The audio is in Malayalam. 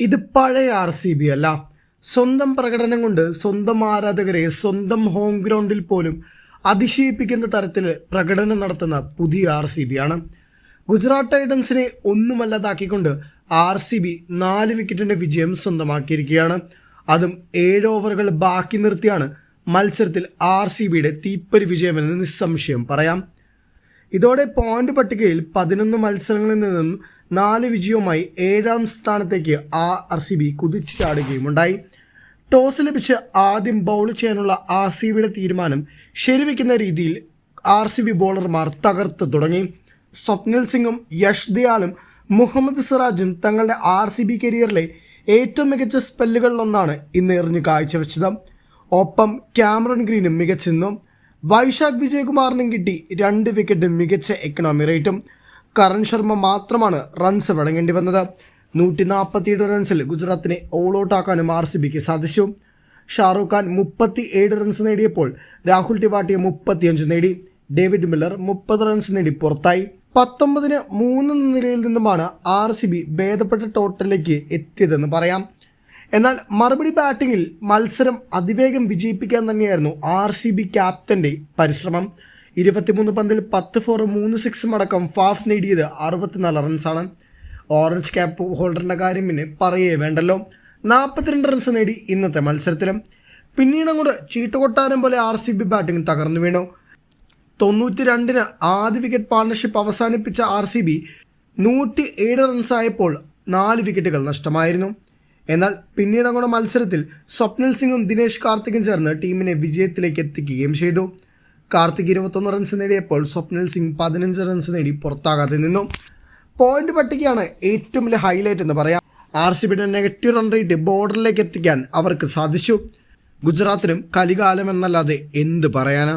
ഇത് പഴയ ആർ സി ബി അല്ല. സ്വന്തം പ്രകടനം കൊണ്ട് സ്വന്തം ആരാധകരെ സ്വന്തം ഹോം ഗ്രൗണ്ടിൽ പോലും അതിശയിപ്പിക്കുന്ന തരത്തിൽ പ്രകടനം നടത്തുന്ന പുതിയ ആർ സി ബി ആണ്. ഗുജറാത്ത് ടൈറ്റൻസിനെ ഒന്നുമല്ലാതാക്കിക്കൊണ്ട് ആർ സി ബി നാല് വിക്കറ്റിന്റെ വിജയം സ്വന്തമാക്കിയിരിക്കുകയാണ്. അതും ഏഴ് ഓവറുകൾ ബാക്കി നിർത്തിയാണ് മത്സരത്തിൽ ആർ സി ബിയുടെ തീപ്പൊരു വിജയമെന്ന് നിസ്സംശയം പറയാം. ഇതോടെ പോയിന്റ് പട്ടികയിൽ പതിനൊന്ന് മത്സരങ്ങളിൽ നിന്നും നാല് വിജയവുമായി ഏഴാം സ്ഥാനത്തേക്ക് ആർ സി ബി കുതിച്ചു ചാടുകയുമുണ്ടായി. ടോസ് ലഭിച്ച് ആദ്യം ബൗൾ ചെയ്യാനുള്ള ആർ സി ബിയുടെ തീരുമാനം ശരിവെക്കുന്ന രീതിയിൽ ആർ സി ബി ബോളർമാർ തകർത്ത് തുടങ്ങി. സ്വപ്നിൽ സിംഗും യഷ് ദയാലും മുഹമ്മദ് സിറാജും തങ്ങളുടെ ആർ സി ബി കരിയറിലെ ഏറ്റവും മികച്ച സ്പെല്ലുകളിലൊന്നാണ് ഇന്ന് എറിഞ്ഞ് കാഴ്ചവെച്ചത്. ഒപ്പം ക്യാമറൺ ഗ്രീനും മികച്ചെന്നു വൈശാഖ് വിജയകുമാറിനും കിട്ടി രണ്ട് വിക്കറ്റ് മികച്ച എക്കണോമി റേറ്റും കരൺ ശർമ്മ മാത്രമാണ് റൺസ് വഴങ്ങേണ്ടി വന്നത്. നൂറ്റി നാൽപ്പത്തിയേഴ് റൺസിൽ ഗുജറാത്തിനെ ഓൾ ഔട്ട് ആക്കാനും ആർ സി ബിക്ക് സാധിച്ചു. ഷാറൂഖ് ഖാൻ മുപ്പത്തി ഏഴ് റൺസ് നേടിയപ്പോൾ രാഹുൽ ടിവാട്ടിയ മുപ്പത്തിയഞ്ച് നേടി. ഡേവിഡ് മില്ലർ മുപ്പത് റൺസ് നേടി പുറത്തായി. പത്തൊമ്പതിന് മൂന്ന് നിലയിൽ നിന്നുമാണ് ആർ സി ബി ഭേദപ്പെട്ട ടോട്ടലിലേക്ക് എത്തിയതെന്ന് പറയാം. എന്നാൽ മറുപടി ബാറ്റിങ്ങിൽ മത്സരം അതിവേഗം വിജയിപ്പിക്കാൻ തന്നെയായിരുന്നു ആർ സി ബി ക്യാപ്റ്റന്റെ പരിശ്രമം. ഇരുപത്തിമൂന്ന് പന്തിൽ പത്ത് ഫോർ മൂന്ന് സിക്സും അടക്കം ഫാഫ് നേടിയത് അറുപത്തിനാല് റൺസാണ്. ഓറഞ്ച് ക്യാപ്പ് ഹോൾഡറിന്റെ കാര്യം പിന്നെ പറയേ വേണ്ടല്ലോ. നാൽപ്പത്തിരണ്ട് റൺസ് നേടി ഇന്നത്തെ മത്സരത്തിലും. പിന്നീട് അങ്ങോട്ട് ചീട്ടുകൊട്ടാരം പോലെ ആർ സി ബി ബാറ്റിംഗ് തകർന്നു വീണു. തൊണ്ണൂറ്റി രണ്ടിന് ആദ്യ വിക്കറ്റ് പാർട്ണർഷിപ്പ് അവസാനിപ്പിച്ച ആർ സി ബി നൂറ്റി ഏഴ് റൺസായപ്പോൾ നാല് വിക്കറ്റുകൾ നഷ്ടമായിരുന്നു. എന്നാൽ പിന്നീട് അങ്ങോട്ട് മത്സരത്തിൽ സ്വപ്നിൽ സിംഗും ദിനേശ് കാർത്തിക്കും ചേർന്ന് ടീമിനെ വിജയത്തിലേക്ക് എത്തിക്കുകയും ചെയ്തു. കാർത്തിക് ഇരുപത്തൊന്ന് റൺസ് നേടിയപ്പോൾ സ്വപ്നിൽ സിംഗ് പതിനഞ്ച് റൺസ് നേടി പുറത്താകാതെ നിന്നു. പോയിന്റ് പട്ടികയാണ് ഏറ്റവും വലിയ ഹൈലൈറ്റ് എന്ന് പറയാം. ആർ സി ബിയുടെ നെഗറ്റീവ് റൺ റേറ്റ് ബോർഡറിലേക്ക് എത്തിക്കാൻ അവർക്ക് സാധിച്ചു. ഗുജറാത്തിനും കലികാലം എന്നല്ലാതെ എന്ത് പറയാനാ?